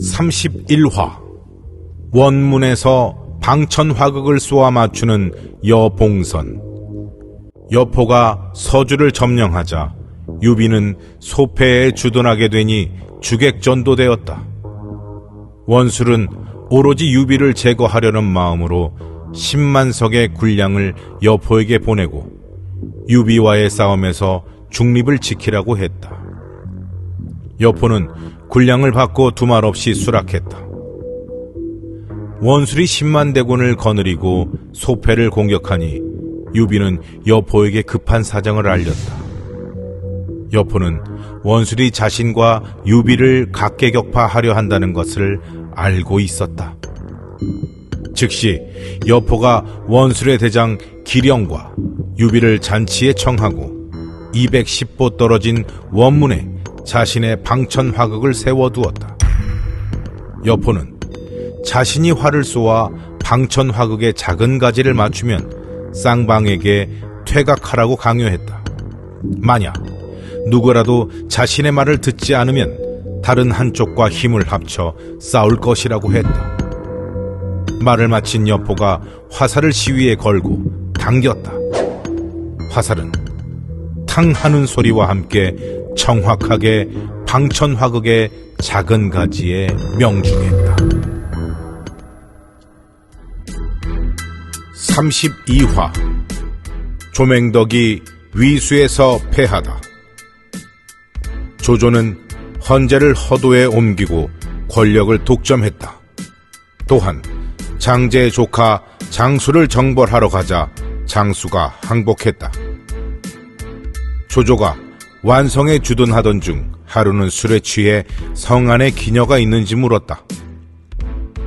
31화 원문에서 방천화극을 쏘아 맞추는 여봉선 여포가 서주를 점령하자 유비는 소패에 주둔하게 되니 주객전도되었다. 원술은 오로지 유비를 제거하려는 마음으로 10만 석의 군량을 여포에게 보내고 유비와의 싸움에서 중립을 지키라고 했다. 여포는 군량을 받고 두말 없이 수락했다. 원술이 10만 대군을 거느리고 소패를 공격하니 유비는 여포에게 급한 사정을 알렸다. 여포는 원술이 자신과 유비를 각계격파하려 한다는 것을 알고 있었다. 즉시 여포가 원술의 대장 기령과 유비를 잔치에 청하고 210보 떨어진 원문에 자신의 방천 화극을 세워두었다. 여포는 자신이 활을 쏘아 방천 화극의 작은 가지를 맞추면 쌍방에게 퇴각하라고 강요했다. 만약 누구라도 자신의 말을 듣지 않으면 다른 한쪽과 힘을 합쳐 싸울 것이라고 했다. 말을 마친 여포가 화살을 시위에 걸고 당겼다. 화살은 탕 하는 소리와 함께 정확하게 방천화극의 작은 가지에 명중했다. 32화 조맹덕이 위수에서 패하다. 조조는 헌재를 허도에 옮기고 권력을 독점했다. 또한 장제의 조카 장수를 정벌하러 가자 장수가 항복했다. 조조가 완성에 주둔하던 중 하루는 술에 취해 성 안에 기녀가 있는지 물었다.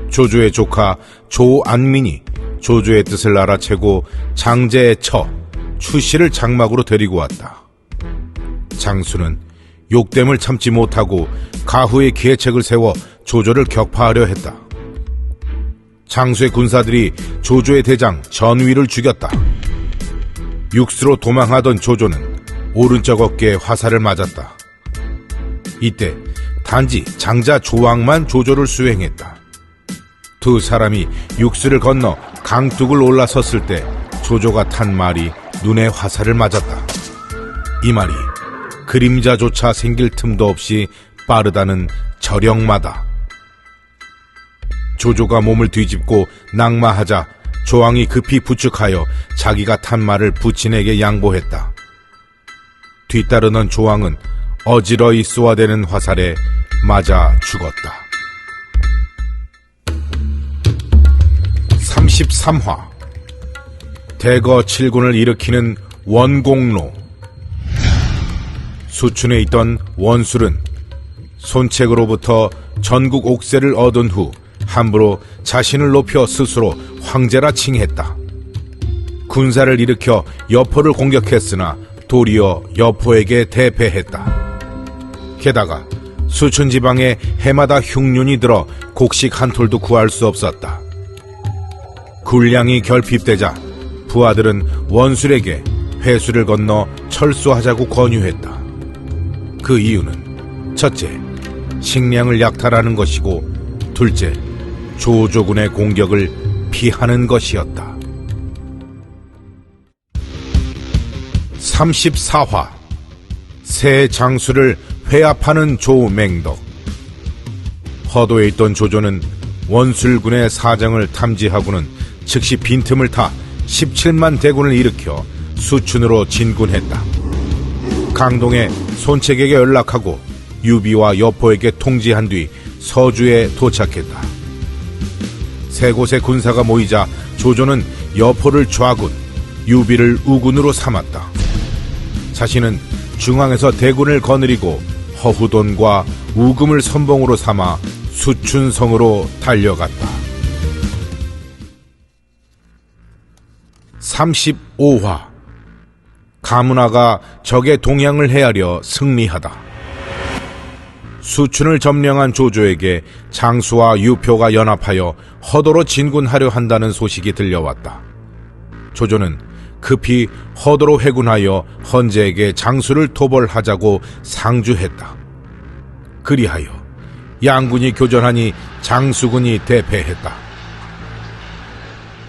조조의 조카 조안민이 조조의 뜻을 알아채고 장제의 처 추씨를 장막으로 데리고 왔다. 장수는 욕됨을 참지 못하고 가후의 계책을 세워 조조를 격파하려 했다. 장수의 군사들이 조조의 대장 전위를 죽였다. 육수로 도망하던 조조는 오른쪽 어깨에 화살을 맞았다. 이때 단지 장자 조왕만 조조를 수행했다. 두 사람이 육수를 건너 강둑을 올라섰을 때 조조가 탄 말이 눈에 화살을 맞았다. 이 말이 그림자조차 생길 틈도 없이 빠르다는 저령마다 조조가 몸을 뒤집고 낙마하자 조왕이 급히 부축하여 자기가 탄 말을 부친에게 양보했다. 뒤따르는 조왕은 어지러이 쏘아대는 화살에 맞아 죽었다. 33화 대거 7군을 일으키는 원공로 수춘에 있던 원술은 손책으로부터 전국 옥세를 얻은 후 함부로 자신을 높여 스스로 황제라 칭했다. 군사를 일으켜 여포를 공격했으나 도리어 여포에게 대패했다. 게다가 수춘 지방에 해마다 흉년이 들어 곡식 한 톨도 구할 수 없었다. 군량이 결핍되자 부하들은 원술에게 회수를 건너 철수하자고 권유했다. 그 이유는 첫째, 식량을 약탈하는 것이고 둘째, 조조군의 공격을 피하는 것이었다. 34화 새 장수를 회합하는 조맹덕 허도에 있던 조조는 원술군의 사정을 탐지하고는 즉시 빈틈을 타 17만 대군을 일으켜 수춘으로 진군했다. 강동에 손책에게 연락하고 유비와 여포에게 통지한 뒤 서주에 도착했다. 세 곳의 군사가 모이자 조조는 여포를 좌군, 유비를 우군으로 삼았다. 자신은 중앙에서 대군을 거느리고 허후돈과 우금을 선봉으로 삼아 수춘성으로 달려갔다. 35화 가문화가 적의 동향을 헤아려 승리하다. 수춘을 점령한 조조에게 장수와 유표가 연합하여 허도로 진군하려 한다는 소식이 들려왔다. 조조는 급히 허도로 회군하여 헌제에게 장수를 토벌하자고 상주했다. 그리하여 양군이 교전하니 장수군이 대패했다.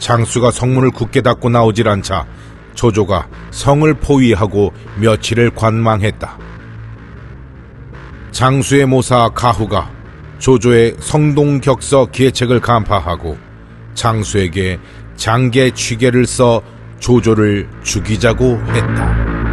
장수가 성문을 굳게 닫고 나오질 않자 조조가 성을 포위하고 며칠을 관망했다. 장수의 모사 가후가 조조의 성동격서 기해책을 간파하고 장수에게 장계 취계를 써 조조를 죽이자고 했다.